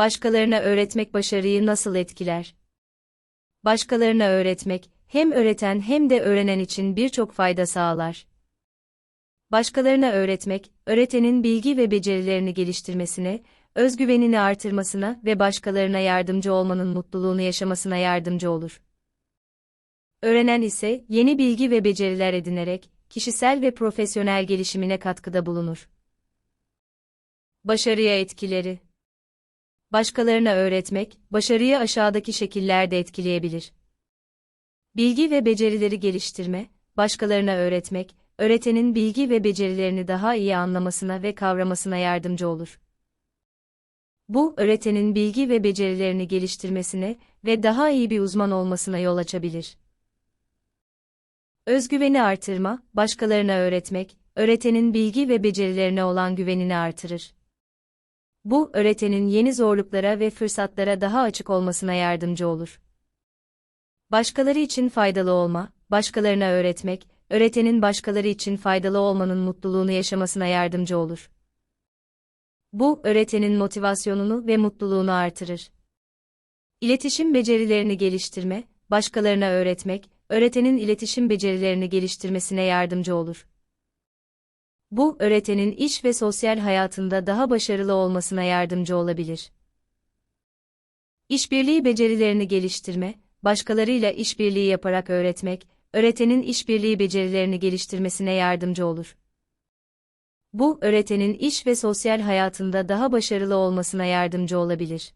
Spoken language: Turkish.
Başkalarına öğretmek başarıyı nasıl etkiler? Başkalarına öğretmek, hem öğreten hem de öğrenen için birçok fayda sağlar. Başkalarına öğretmek, öğretenin bilgi ve becerilerini geliştirmesine, özgüvenini artırmasına ve başkalarına yardımcı olmanın mutluluğunu yaşamasına yardımcı olur. Öğrenen ise yeni bilgi ve beceriler edinerek kişisel ve profesyonel gelişimine katkıda bulunur. Başarıya etkileri Başkalarına öğretmek, başarıyı aşağıdaki şekillerde etkileyebilir. Bilgi ve becerileri geliştirme, başkalarına öğretmek, öğretenin bilgi ve becerilerini daha iyi anlamasına ve kavramasına yardımcı olur. Bu, öğretenin bilgi ve becerilerini geliştirmesine ve daha iyi bir uzman olmasına yol açabilir. Özgüveni artırma, başkalarına öğretmek, öğretenin bilgi ve becerilerine olan güvenini artırır. Bu, öğretenin yeni zorluklara ve fırsatlara daha açık olmasına yardımcı olur. Başkaları için faydalı olma, başkalarına öğretmek, öğretenin başkaları için faydalı olmanın mutluluğunu yaşamasına yardımcı olur. Bu, öğretenin motivasyonunu ve mutluluğunu artırır. İletişim becerilerini geliştirme, başkalarına öğretmek, öğretenin iletişim becerilerini geliştirmesine yardımcı olur. Bu, öğretenin iş ve sosyal hayatında daha başarılı olmasına yardımcı olabilir. İşbirliği becerilerini geliştirme, başkalarıyla işbirliği yaparak öğretmek, öğretenin işbirliği becerilerini geliştirmesine yardımcı olur. Bu, öğretenin iş ve sosyal hayatında daha başarılı olmasına yardımcı olabilir.